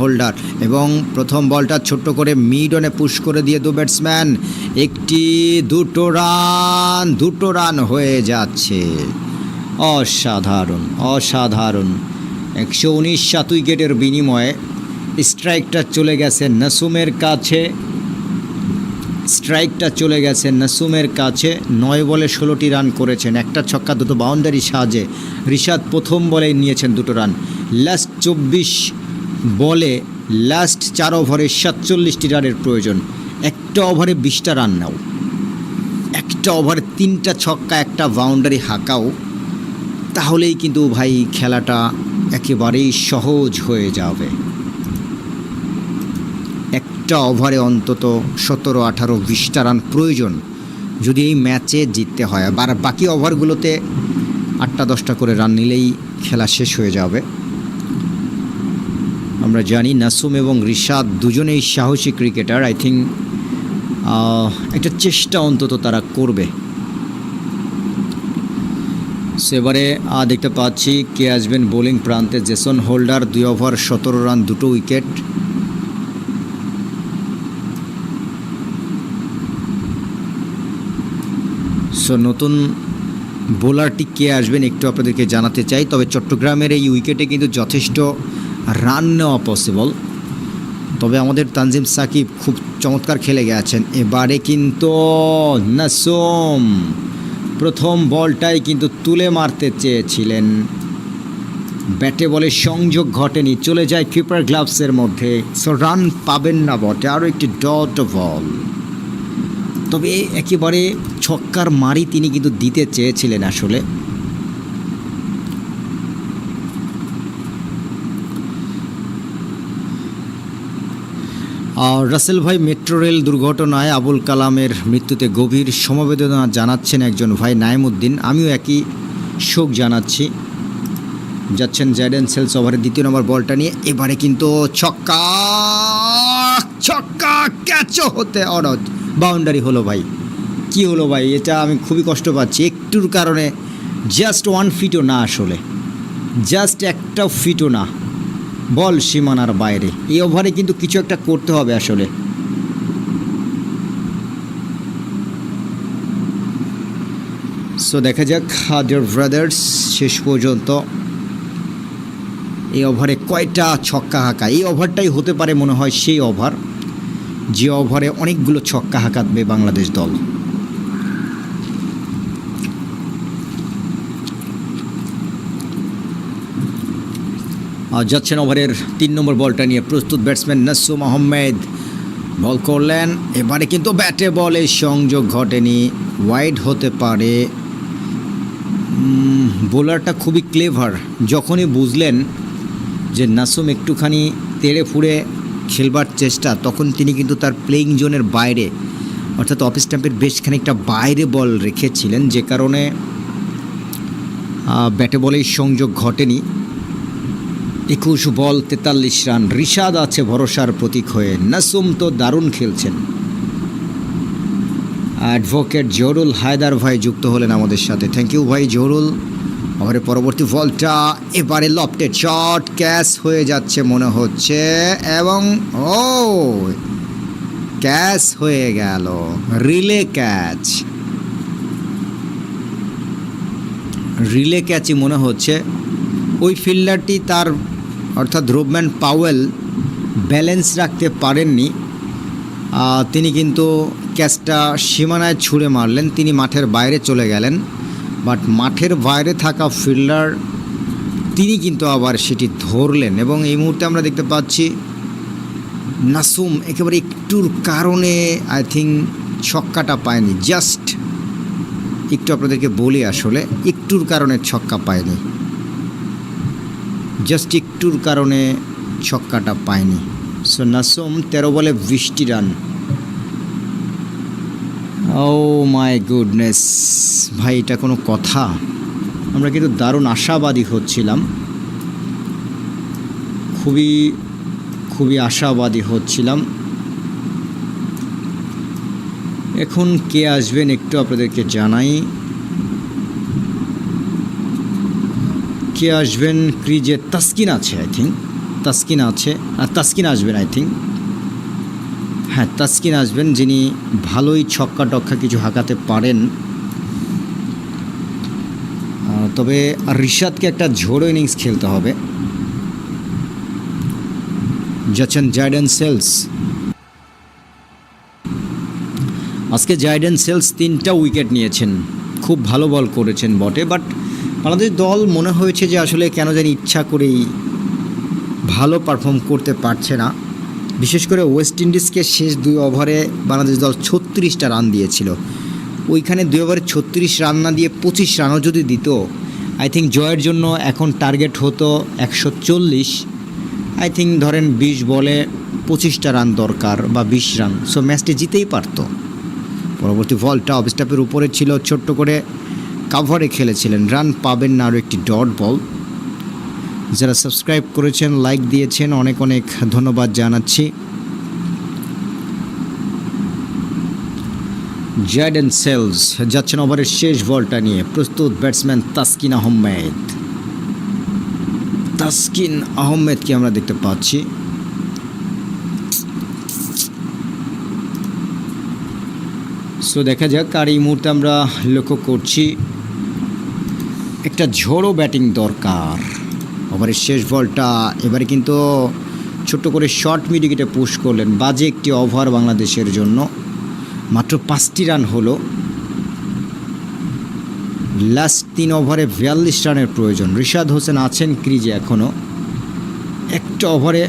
Holder এবং প্রথম বলটা ছোট্ট করে মিডনে পুশ করে দিয়ে দু ব্যাটসম্যান, একটি দুটো রান দুটো রান হয়ে যাচ্ছে। অসাধারণ অসাধারণ। একশো উনিশ সাত উইকেটের বিনিময়ে স্ট্রাইকটা চলে গেছে নাসুমের কাছে। স্ট্রাইকটা চলে গেছে নাসুমের কাছে। নয় বলে ষোলোটি রান করেছেন। একটা ছক্কা দুটো বাউন্ডারি সাহায্যে রিশাদ প্রথম বলে নিয়েছেন দুটো রান। লাস্ট চব্বিশ বলে লাস্ট চার ওভারে সাতচল্লিশটি রানের প্রয়োজন। একটা ওভারে বিশটা রান নাও। একটা ওভারে তিনটা ছক্কা, একটা বাউন্ডারি হাঁকাও, তাহলেই কিন্তু ভাই খেলাটা একেবারেই সহজ হয়ে যাবে। একটা ওভারে অন্তত সতেরো, আঠারো, বিশটা রান প্রয়োজন। যদি এই ম্যাচে জিততে হয়, আর বাকি ওভারগুলোতে আটটা, দশটা করে রান নিলেই খেলা শেষ হয়ে যাবে। আমরা জানি নাসুম এবং রিশাদ দুজনেই সাহসী ক্রিকেটার। আই থিঙ্ক একটা চেষ্টা অন্তত তারা করবে। সো এবারে দেখতে পাচ্ছি কে আসবেন বোলিং প্রান্তে। জেসন হোল্ডার, দুই ওভার, সতেরো রান, দুটো উইকেট। সো নতুন বোলারটি কে আসবেন একটু আপনাদেরকে জানাতে চাই। তবে চট্টগ্রামের এই উইকেটে কিন্তু যথেষ্ট রান নেওয়া পসিবল তবে আমাদের তানজিম সাকিব খুব চমৎকার খেলে গেছেন। এবারে কিন্তু নাসুম প্রথম বলটাই কিন্তু তুলে মারতে চেয়েছিলেন। ব্যাটে বলে সংযোগ ঘটেনি, চলে যায় কিপার গ্লাভসের মধ্যে। সো রান পাবেন না বটে আরও একটি ডট বল তবে একেবারে ছক্কার মারি তিনি কিন্তু দিতে চেয়েছিলেন আসলে। রাসেল ভাই মেট্রো রেল দুর্ঘটনায় আবুল কালামের মৃত্যুতে গভীর সমবেদনা জানাচ্ছেন একজন ভাই নাইমুদ্দিন। আমিও একই শোক জানাচ্ছি। যাচ্ছেন জ্যাডেন সেলস ওভারের দ্বিতীয় নম্বর বলটা নিয়ে। এবারে কিন্তু ছক্কা ছক্কা ক্যাচও হতে অনদ বাউন্ডারি হলো ভাই। কি হলো ভাই? এটা আমি খুবই কষ্ট পাচ্ছি। একটুর কারণে জাস্ট ওয়ান ফিটও না আসলে। জাস্ট একটা ফিটও না। বল সীমানার বাইরে। এই ওভারে কিন্তু কিছু একটা করতে হবে আসলে। সো দেখা যাক হাজার ব্রাদার্স, শেষ পর্যন্ত এই ওভারে কয়টা ছক্কা হাঁকা। এই ওভারটাই হতে পারে মনে হয় সেই ওভার, যে ওভারে অনেকগুলো ছক্কা হাঁকাতবে বাংলাদেশ দল। যাচ্ছেন ওভারের তিন নম্বর বলটা নিয়ে প্রস্তুত ব্যাটসম্যান নাসুম আহমেদ বল করলেন। এবারে কিন্তু ব্যাটে বলে সংযোগ ঘটেনি। ওয়াইড হতে পারে। বোলারটা খুবই ক্লেভার। যখনই বুঝলেন যে নাসুম একটুখানি তেড়ে ফুড়ে খেলবার চেষ্টা, তখন তিনি কিন্তু তার প্লেইং জোনের বাইরে, অর্থাৎ অফিস স্ট্যাম্পের বেশ খানিকটা বাইরে বল রেখেছিলেন, যে কারণে ব্যাটে বলেই সংযোগ ঘটেনি। একুশ বল তেতাল্লিশ রান। রিশাদ আছে ভরসার প্রতীক হয়ে। নাসুম তো দারুণ খেলছেন। অ্যাডভোকেট জহরুল হায়দার ভাই যুক্ত হলেন আমাদের সাথে। থ্যাংক ইউ ভাই জহরুল। ওভারের পরবর্তী বলটা এবারে লফটেড শট ক্যাচ হয়ে যাচ্ছে মনে হচ্ছে এবং ও, ক্যাচ হয়ে গেল। Relay catch. রিলে ক্যাচই মনে হচ্ছে। ওই ফিল্ডারটি তার অর্থাৎ রোবম্যান পাওয়েল ব্যালেন্স রাখতে পারেননি। তিনি কিন্তু ক্যাচটা সীমানায় ছুঁড়ে মারলেন। তিনি মাঠের বাইরে চলে গেলেন। বাট মাঠের বাইরে থাকা ফিল্ডার তিনি কিন্তু আবার সেটি ধরলেন এবং এই মুহূর্তে আমরা দেখতে পাচ্ছি নাসুম একেবারে একটুর কারণে আই থিঙ্ক ছক্কাটা পায়নি। জাস্ট একটু আপনাদেরকে বলি আসলে, একটুর কারণে ছক্কা পায়নি। জাস্ট একটুর কারণে ছক্কাটা পায়নি। সো নাসম তেরো বলে বৃষ্টি রান। ও মাই গুডনেস ভাই, এটা কোনো কথা। আমরা কিন্তু দারুণ আশাবাদী হচ্ছিলাম। খুবই খুবই আশাবাদী হচ্ছিলাম। এখন কে আসবেন একটু আপনাদেরকে জানাই। কে আসবেন ক্রিজে তাস্কিন আছে আই থিঙ্ক তাস্কিন আছে, আর তাসকিন আসবেন আই থিঙ্ক হ্যাঁ তাস্কিন আসবেন, যিনি ভালোই ছক্কা টক্কা কিছু হাঁকাতে পারেন। তবে রিশাদকে একটা ঝোড়ো ইনিংস খেলতে হবে। যাচ্ছেন জাইডেন সেলস। আজকে জাইডেন সেলস তিনটা উইকেট নিয়েছেন। খুব ভালো বল করেছেন বটে, বাট বাংলাদেশ দল মনে হয়েছে যে আসলে কেন জানি ইচ্ছা করেই ভালো পারফর্ম করতে পারছে না। বিশেষ করে ওয়েস্ট ইন্ডিজকে শেষ দুই ওভারে বাংলাদেশ দল ছত্রিশটা রান দিয়েছিল। ওইখানে দুই ওভারে ছত্রিশ রান না দিয়ে পঁচিশ রানও যদি দিত আই থিঙ্ক জয়ের জন্য এখন টার্গেট হতো একশো চল্লিশ। আই থিঙ্ক ধরেন বিশ বলে পঁচিশটা রান দরকার বা বিশ রান সো ম্যাচটি জিতেই পারতো। পরবর্তী বলটা অফ স্টাপের উপরে ছিল, ছোট্ট করে কাভারে খেলেছিলেন। রান পাবেন না আরও একটি ডট বল যারা সাবস্ক্রাইব করেছেন লাইক দিয়েছেন, অনেক অনেক ধন্যবাদ জানাচ্ছি। জায়ডেন সেলস যাচ্ছেন ওভারের শেষ বলটা নিয়ে। প্রস্তুত ব্যাটসম্যান তাসকিন আহমেদ। তাসকিন আহমেদকে আমরা দেখতে পাচ্ছি। সো দেখা যাক, আর এই মুহূর্তে আমরা লক্ষ্য করছি। একটা ঝোড়ো ব্যাটিং দরকার। ওভারের শেষ বলটা, এবারে কিন্তু ছোট্ট করে শর্ট মিডিকেটে পুশ করলেন, বাজে একটি ওভার বাংলাদেশের জন্য। মাত্র পাঁচটি রান হলো। লাস্ট তিন ওভারে বিয়াল্লিশ রানের প্রয়োজন। রিশাদ হোসেন আছেন ক্রিজে এখনও একটা ওভারে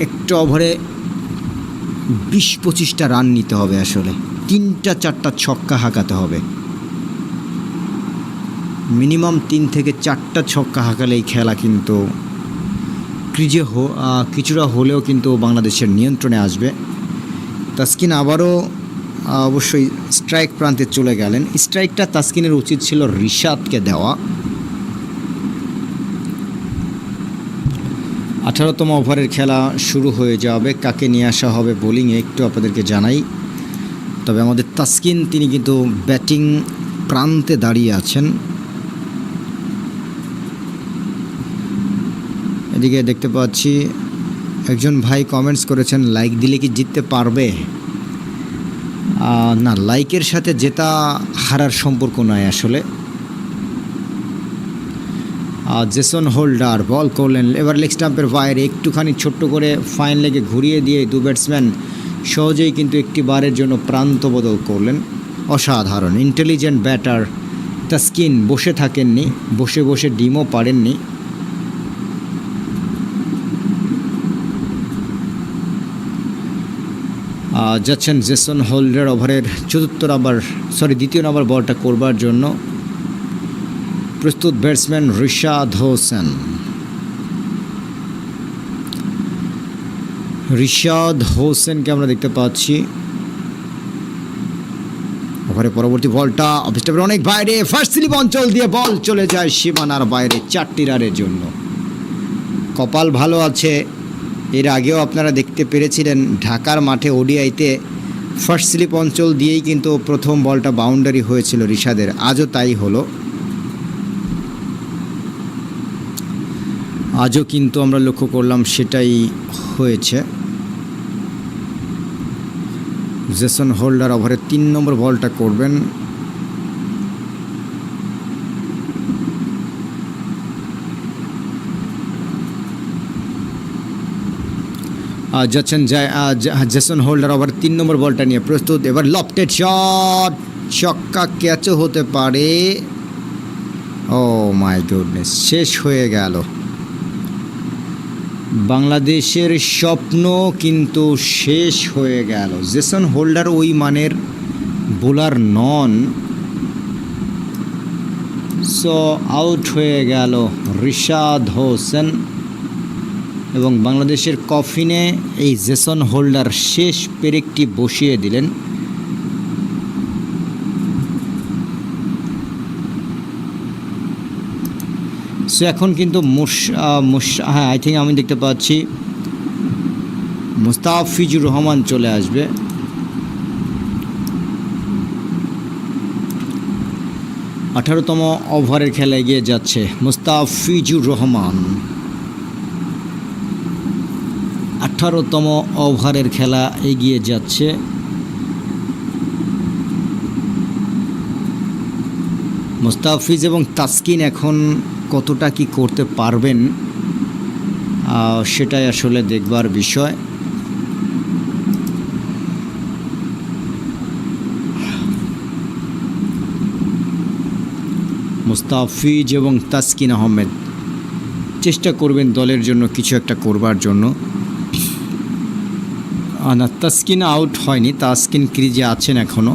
একটা ওভারে বিশ পঁচিশটা রান নিতে হবে আসলে। তিনটা, চারটা ছক্কা হাঁকাতে হবে। মিনিমাম তিন থেকে চারটা ছক্কা হাঁকালে এই খেলা কিন্তু ক্রিজে হো- কিছুটা হলেও কিন্তু বাংলাদেশের নিয়ন্ত্রণে আসবে। তাসকিন আবারও অবশ্যই স্ট্রাইক প্রান্তে চলে গেলেন। স্ট্রাইকটা তাসকিনের উচিত ছিল রিশাদকে দেওয়া। আঠারোতম ওভারের খেলা শুরু হয়ে যাবে। কাকে নিয়ে আসা হবে বোলিংয়ে একটু আপনাদেরকে জানাই। তবে আমাদের তাসকিন, তিনি কিন্তু ব্যাটিং প্রান্তে দাঁড়িয়ে আছেন। এদিকে দেখতে পাচ্ছি, একজন ভাই কমেন্টস করেছেন লাইক দিলে কি জিততে পারবে? না লাইকের সাথে জেতা হারার সম্পর্ক নয় আসলে। জেসন হোল্ডার বল করলেন, এবার লেগ স্টাম্পের বাইরে একটুখানি ছোট্ট করে ফাইন লেগে ঘুরিয়ে দিয়ে দু ব্যাটসম্যান সহজেই কিন্তু একটি বারের জন্য প্রান্ত বদল করলেন। অসাধারণ ইন্টেলিজেন্ট ব্যাটার তাস্কিন বসে থাকেননি, বসে বসে ডিমও পারেননি যাচ্ছেন জেসন হোল্ডের ওভারের চতুর্থ নাম্বার সরি দ্বিতীয় নাম্বার বলটা করবার জন্য। প্রস্তুত ব্যাটসম্যান রিশাদ হোসেন। রিশাদ হোসেনকে আমরা দেখতে পাচ্ছি। ওভারে পরবর্তী বলটা অফিসটাপের অনেক বাইরে ফার্স্ট স্লিপ অঞ্চল দিয়ে বল চলে যায় সীমানার বাইরে, চারটি রানের জন্য। কপাল ভালো আছে। এর আগেও আপনারা দেখতে পেরেছিলেন, ঢাকার মাঠে ওডিআইতে ফার্স্ট স্লিপ অঞ্চল দিয়েই কিন্তু প্রথম বলটা বাউন্ডারি হয়েছিল রিশাদের। আজও তাই হলো। আজও কিন্তু আমরা লক্ষ্য করলাম সেটাই হয়েছে। জেসন হোল্ডার ওভারে তিন নম্বর বলটা করবেন। যাচ্ছেন জেসন হোল্ডার ওভার তিন নম্বর বলটা নিয়ে প্রস্তুত। এবার লফটেড শট ছক্কা ক্যাচও হতে পারে। ও মাই গুডনেস শেষ হয়ে গেল। বাংলাদেশের স্বপ্ন কিন্তু শেষ হয়ে গেল। জেসন হোল্ডার ওই মানের বোলার নন। সো আউট হয়ে গেল রিশাদ হোসেন। এবং বাংলাদেশের কফিনে এই জেসন হোল্ডার শেষ পেরেকটি বসিয়ে দিলেন। সো এখন কিন্তু হ্যাঁ আই থিঙ্ক আমি দেখতে পাচ্ছি মুস্তাফিজুর রহমান চলে আসবে। আঠারোতম ওভারের খেলা এগিয়ে যাচ্ছে মুস্তাফিজুর রহমান। আঠারোতম ওভারের খেলা এগিয়ে যাচ্ছে। মোস্তাফিজ এবং তাসকিন এখন কতটা কি করতে পারবেন সেটাই আসলে দেখবার বিষয়। মুস্তাফিজ এবং তাসকিন আহমেদ, চেষ্টা করবেন দলের জন্য কিছু একটা করবার জন্য। না তাসকিন আউট হয়নি তাসকিন ক্রিজে আছেন এখনও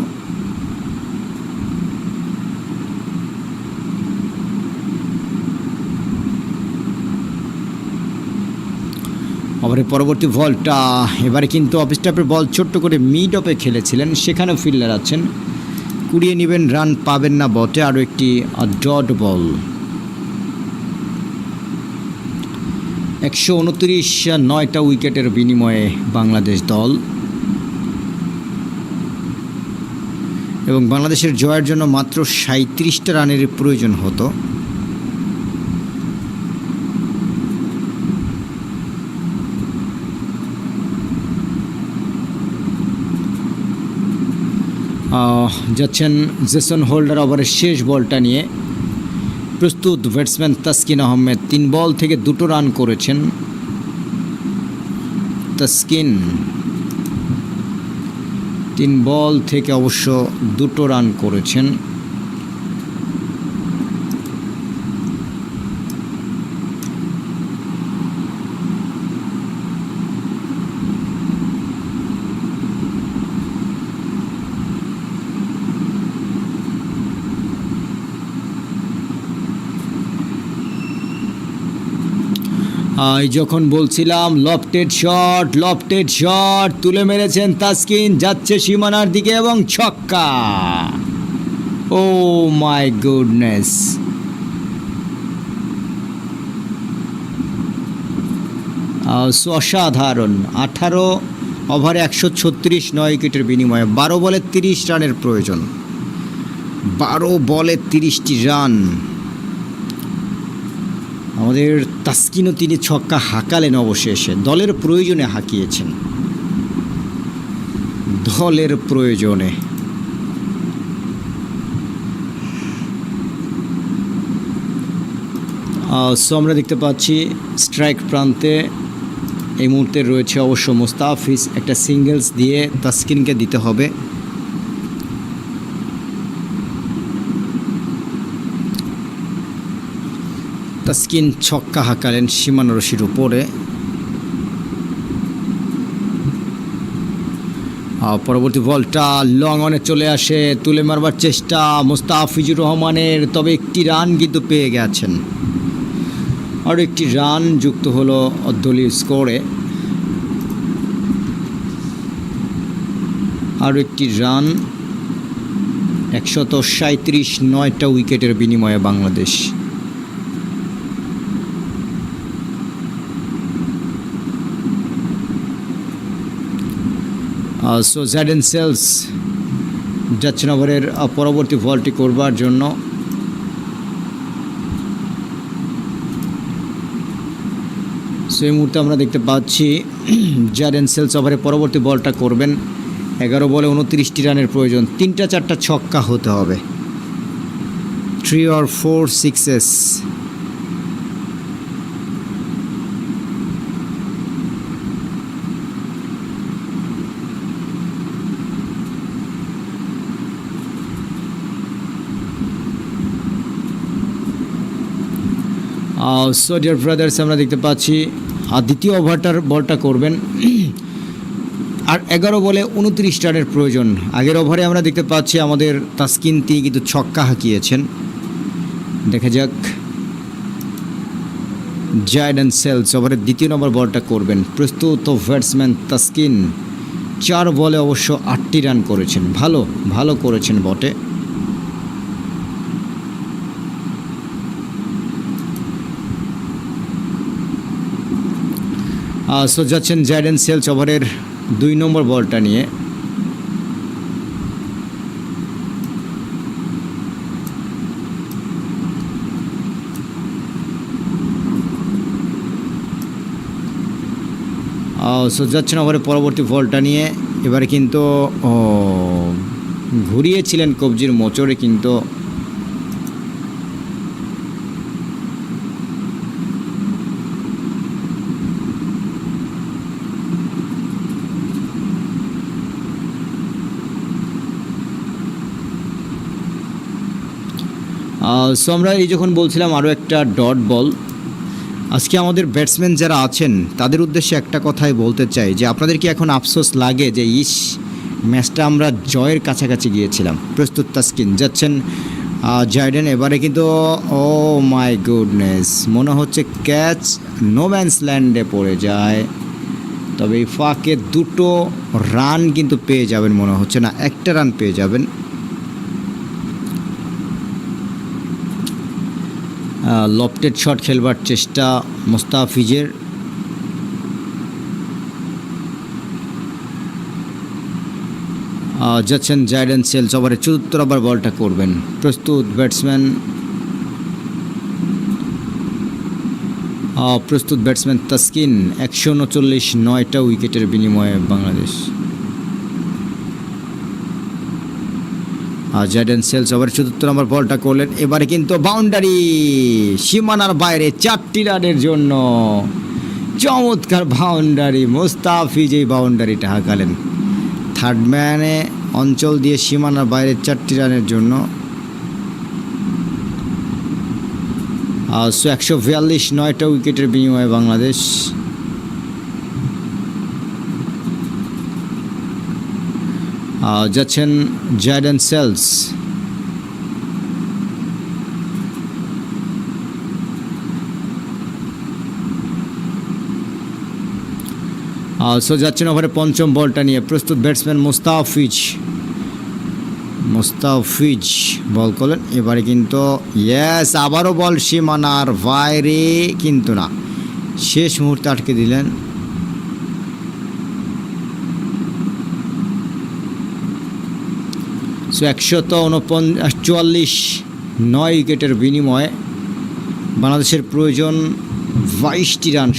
ওভারের পরবর্তী বলটা, এবারে কিন্তু অফ স্টাফের বল ছোট্ট করে মিড অফে খেলেছিলেন, সেখানেও ফিল্ডার আছেন। কুড়িয়ে নেবেন রান পাবেন না বটে, আরও একটি ডট বল একশো উনত্রিশ, নয়টা উইকেটের বিনিময়ে বাংলাদেশ দল এবং বাংলাদেশের জয়ের জন্য মাত্র সাঁত্রিশটা রানের প্রয়োজন হতো। যাচ্ছেন জেসন হোল্ডার ওভারের শেষ বলটা নিয়ে। প্রস্তুত ব্যাটসম্যান তাসকিন আহমেদ। তিন বল থেকে দুটো রান করেছেন তাসকিন। তিন বল থেকে অবশ্য দুটো রান করেছেন যখন বলছিলাম লফটেড শট লফটেড শট তুলে মেরেছেন তাসকিন, যাচ্ছে সীমানার দিকে এবং ছক্কা। Oh my goodness. অসাধারণ। আঠারো ওভারে একশো ছত্রিশ নয় উইকেটের বিনিময়ে বারো বলে তিরিশ রানের প্রয়োজন। বারো বলে তিরিশটি রান। আমাদের তাস্কিনও তিনি ছক্কা হাঁকালেন অবশেষে। দলের প্রয়োজনে হাঁকিয়েছেন। দলের প্রয়োজনে। সো আমরা দেখতে পাচ্ছি স্ট্রাইক প্রান্তে এই মুহূর্তে রয়েছে অবশ্য মুস্তাফিজ। একটা সিঙ্গেলস দিয়ে তাস্কিনকে দিতে হবে। তাস্কিন ছক্কা হাঁকালেন সীমানা রশির উপরে। পরবর্তী বলটা লং অনে চলে আসে, তুলে মারবার চেষ্টা মুস্তাফিজুর রহমানের, তবে একটি রান কিন্তু পেয়ে গেছেন। আরও একটি রান যুক্ত হলো দলীয় স্কোরে আরও একটি রান, একশত সাঁত্রিশ নয়টা উইকেটের বিনিময়ে বাংলাদেশ। সো জ্যাডেন সেলস যাচ্ছেন ওভারের পরবর্তী বলটি করবার জন্য সো এই মুহূর্তে আমরা দেখতে পাচ্ছি জ্যাডেন সেলস ওভারে পরবর্তী বলটা করবেন। এগারো বলে উনত্রিশটি রানের প্রয়োজন। তিনটা, চারটা ছক্কা হতে হবে। Three or four sixes so dear brothers আমরা দেখতে পাচ্ছি, আর দ্বিতীয় ওভারটার বলটা করবেন। আর এগারো বলে উনত্রিশ রানের প্রয়োজন। আগের ওভারে আমরা দেখতে পাচ্ছি, আমাদের তাস্কিন তিনি কিন্তু ছক্কা হাঁকিয়েছেন। দেখা যাক। জায়ড অ্যান্ড সেলস ওভারের দ্বিতীয় নম্বর বলটা করবেন। প্রস্তুত ব্যাটসম্যান তাস্কিন। চার বলে অবশ্য আটটি রান করেছেন। ভালো ভালো করেছেন বটে। সো যাচ্ছেন জ্যাডেন সেলস ওভারের দুই নম্বর বলটা নিয়ে। সো যাচ্ছেন ওভারে পরবর্তী বলটা নিয়ে। এবারে কিন্তু ঘুরিয়েছিলেন কবজির মোচড়ে কিন্তু সো আমরা এই যখন বলছিলাম আরও একটা ডট বল আজকে আমাদের ব্যাটসম্যান যারা আছেন, তাদের উদ্দেশ্যে একটা কথাই বলতে চাই যে আপনাদের কি এখন আফসোস লাগে যে, ইস ম্যাচটা আমরা জয়ের কাছাকাছি গিয়েছিলাম। প্রস্তুত তাস্কিন, যাচ্ছেন জাইডেন এবারে কিন্তু ও মাই গুডনেস মনে হচ্ছে ক্যাচ নো ম্যান্স ল্যান্ডে পড়ে যায়। তবে এই ফাঁকে দুটো রান কিন্তু পেয়ে যাবেন মনে হচ্ছে না, একটা রান পেয়ে যাবেন। লফটেড শট খেলবার চেষ্টা মোস্তাফিজের। যাচ্ছেন জাইডেন সেলস ওভারে। চতুর্থ ওভার বলটা করবেন। প্রস্তুত ব্যাটসম্যান। প্রস্তুত ব্যাটসম্যান তাসকিন। একশো উনচল্লিশ, নয়টা উইকেটের বিনিময়ে বাংলাদেশ। আর জাইডেন সেলস ওভার চতুর্থ নম্বর বলটা করলেন। এবারে কিন্তু বাউন্ডারি সীমানার বাইরে চারটি রানের জন্য চমৎকার বাউন্ডারি মোস্তাফিজ এই বাউন্ডারিটা হাঁকালেন। থার্ড ম্যানে অঞ্চল দিয়ে সীমানার বাইরে চারটি রানের জন্য। একশো বিয়াল্লিশ নয়টা উইকেটের বিনিময়ে বাংলাদেশ যাচ্ছেন জায়ডেন সেলস সো যাচ্ছেন ওভারে পঞ্চম বলটা নিয়ে প্রস্তুত ব্যাটসম্যান মুস্তাফিজ মুস্তাফিজ বল করলেন এবারে কিন্তু ইয়েস আবারও বল সীমানার বাইরে কিন্তু না শেষ মুহূর্তে আটকে দিলেন সো একশত চুয়াল্লিশ নয় উইকেটের বিনিময়ে বাংলাদেশের প্রয়োজন বাইশটি রান।